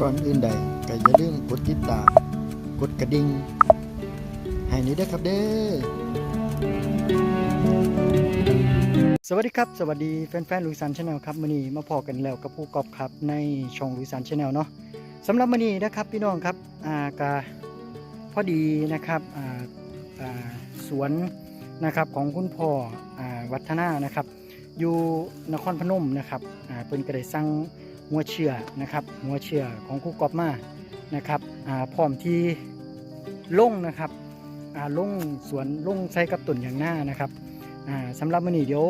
ก่อนอื่นใดก็อย่าลืมกดติดตาม กดกระดิ่งให้นี้ด้วยครับเด้อสวัสดีครับ สวัสดีแฟนๆลุยสันชาแนลครับมื้อนี้มาพอกันแล้วกับผู้กอบครับในช่องลุยสันชาแนลเนาะสำหรับมื้อนี้นะครับพี่น้องครับอ่ากาพอดีนะครับอ่าอ่าสวนนะครับของคุณพ่ออ่าวัฒนานะครับ อยู่นครพนมนะครับอ่าเพิ่นก็ได้สั่ง หัวเชื่อนะครับหัวเชื่อของครูกอบมานะครับอ่าพร้อมที่ลงนะครับอ่าลงสวนลงใช้กับต้นอย่างหน้านะครับอ่าสำหรับมื้อนี้เดี๋ยว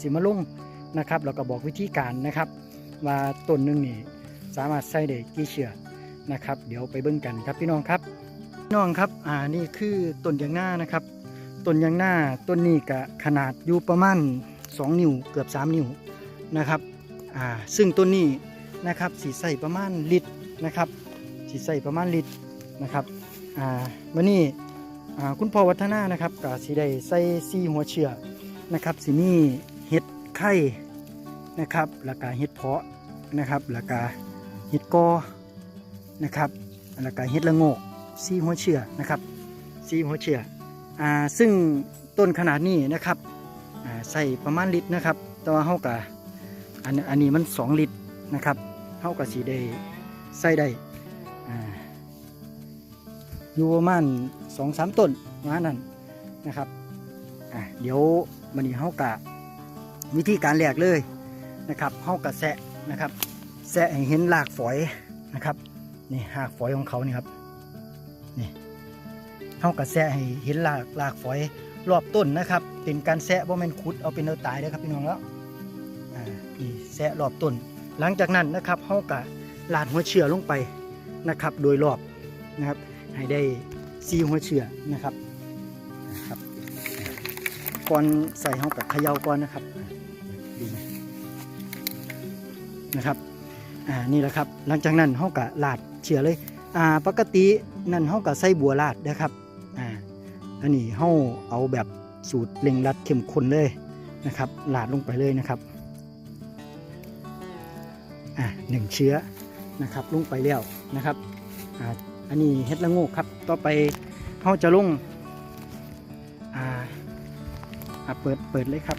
สิมาล่งนะครับแล้วก็บอกวิธีการนะครับ ว่าต้นหนึ่งนี่สามารถใส่ได้กี่เชือกนะครับ เดี๋ยวไปเบิ่งกันครับพี่น้องครับพี่น้องครับอ่านี่คือต้นยางหน้านะครับต้นยางหน้าต้นนี้ก็ขนาดอยู่ประมาณ 2 นิ้วเกือบ 3 นิ้วนะครับ อ่าซึ่งต้นนี้นะครับสีใส่ประมาณลิตรนะครับสีใส่ประมาณลิตรนะครับอ่าวันนี้อ่าคุณพ่อวัฒนานะครับก็สีได้ใส่ซีหัวเชือนะครับสีมีเห็ดไข่นะครับแล้วก็เห็ดเพาะนะครับแล้วก็เห็ดกอนะครับแล้วก็เห็ดละโงกซีหัวเชือนะครับซีหัวเชืออ่าซึ่งต้นขนาดนี้นะครับใส่ประมาณลิตรนะครับแต่ว่าเฮากะ อันอันนี้มัน 2 ลิตรนะครับเฮากะสีได้ใส่ได้อยู่ประมาณสองสามต้นมานั้นนะครับเดี๋ยวมันนี้เฮากะวิธีการแรกเลยนะครับเฮากะแซะนะครับ แซะให้เห็นรากฝอยนะครับนี่รากฝอยของเขานี่ครับนี่เฮากะแซะให้เห็นรากรากฝอยรอบต้นนะครับ เป็นการแซะบ่แม่นขุดเอาเป็นเอาตายเด้อครับพี่น้องแล้ว นี่แซะรอบต้น หลังจากนั้นนะครับเฮากะลาดหัวเชื้อลงไปนะครับ โดยรอบนะครับ ให้ได้ซีหัวเชือนะครับนะครับก่อนใส่เฮากะเขย่าก่อนนะครับดีไหมนะครับอ่านี่แหละครับ หลังจากนั้นเฮากะลาดเชือเลยอ่าปกตินั่นเฮากะใส่บัวลาดนะครับอ่าอันนี้เฮาเอาแบบสูตรเร่งรัดเข้มข้นเลยนะครับลาดลงไปเลยนะครับ อะหนึ่งเชื้อนะครับลงไปแล้วนะครับอ่าอันนี้เฮ็ดละโงกครับ ต่อไปเฮาจะลงอ่าอะเปิดเปิดเลยครับ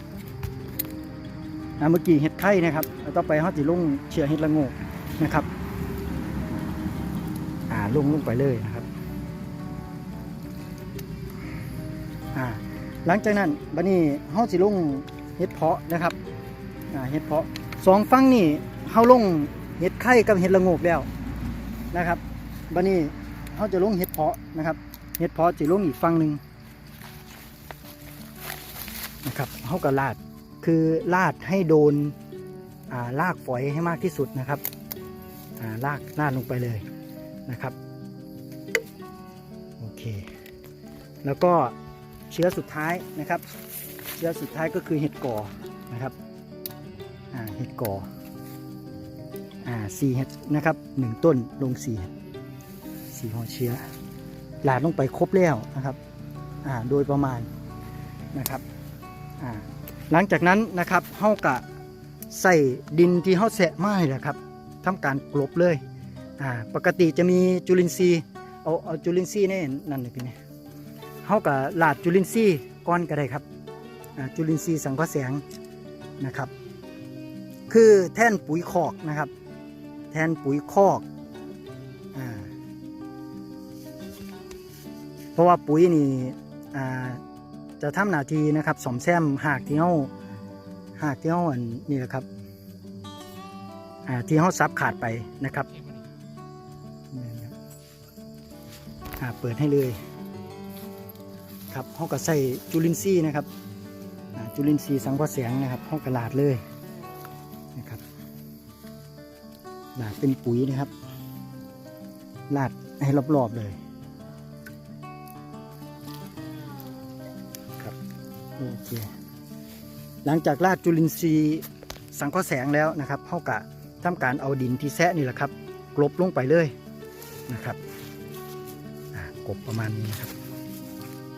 อ่าเมื่อกี้เฮ็ดไข่นะครับแล้วต่อไปเฮาจะลงเชื้อเฮ็ดละโงกนะครับอ่าลงลงไปเลยนะครับอ่าหลังจากนั้นบัดนี้เฮาสิลงเห็ดเพาะนะครับอ่าเห็ดเพาะ สองฝั่งนี่เฮาลงเห็ดไข่กับเห็ดละโงกแล้วนะครับบัดนี้เฮาจะลงเห็ดเพาะนะครับเห็ดเพาะจะลงอีกฝั่งหนึ่งนะครับเฮาก็ลาดคือลาดให้โดนอ่าลากฝอยให้มากที่สุดนะครับอ่าลากลาดลงไปเลยนะครับโอเค แล้วก็เชื้อสุดท้ายนะครับ เชื้อสุดท้ายก็คือเห็ดก่อนะครับ เห็ดก่ออ่าสี่เห็ดนะครับหนึ่งต้นลงสี่เห็ดสี่หัวเชื้อหลาดลงไปครบแล้วนะครับอ่าโดยประมาณนะครับอ่าหลังจากนั้นนะครับเฮากะใส่ดินที่เฮาแสะไม้แหละครับทำการกลบเลยอ่าปกติจะมีจุลินทรีย์เอาเอาจุลินทรีย์นี่นั่นเลยพี่เนี่ยเฮากับลาดจุลินทรีย์ก้อนก็ได้ครับอ่าจุลินทรีย์สังเคราะห์แสงนะครับ คือแท่นปุ๋ยคอกนะครับ แทนปุ๋ยคอกอเพราะว่าปุ๋ยนี่จะทำหน้าที่นะครับสมแซมหากที่เฮาหากที่เฮาอันนี่แหละครับที่เฮาซับขาดไปนะครับเปิดให้เลยครับเขาก็ใส่จุลินทรีย์นะครับจุลินทรีย์สังเคราะห์แสงนะครับเขากระลาดเลย นะครับลาดเป็นปุ๋ยนะครับลาดให้รอบๆเลยครับโอเคหลังจากลาดจุลินทรีย์สังเคราะห์แสงแล้วนะครับเขากะทำการเอาดินที่แซะนี่แหละครับกลบลงไปเลยนะครับกบประมาณนี้นะครับ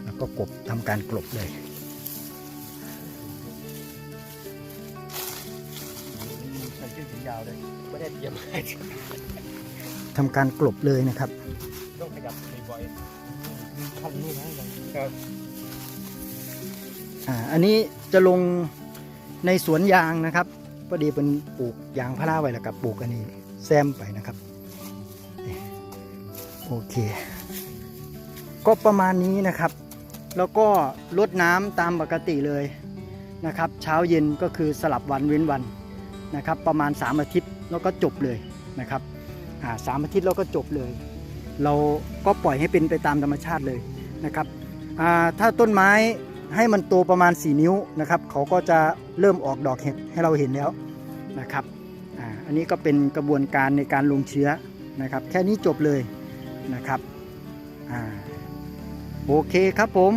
แล้วก็กบทำการกลบเลย ยาวเลยไม่ได้เตรียมให้ทำการกลบเลยนะครับต้องขยับบ่อยๆคันนี่นะครับอ่าอันนี้จะลงในสวนยางนะครับพอดีเป็นปลูกยางพาราไว้แล้วกับปลูกอันนี้แซมไปนะครับนี่โอเค ก็ประมาณนี้นะครับ แล้วก็ลดน้ำตามปกติเลยนะครับ เช้าเย็นก็คือสลับวันเว้นวัน นะครับประมาณ 3 อาทิตย์แล้วก็จบเลยนะครับสามอาทิตย์แล้วก็จบเลย เราก็ปล่อยให้เป็นไปตามธรรมชาติเลยนะครับถ้าต้นไม้ให้มันโตประมาณ 4 นิ้วนะครับเขาก็จะเริ่มออกดอกเห็ดให้เราเห็นแล้วนะครับอ,อันนี้ก็เป็นกระบวนการในการลงเชื้อนะครับ แค่นี้จบเลยนะครับอโอเคครับผม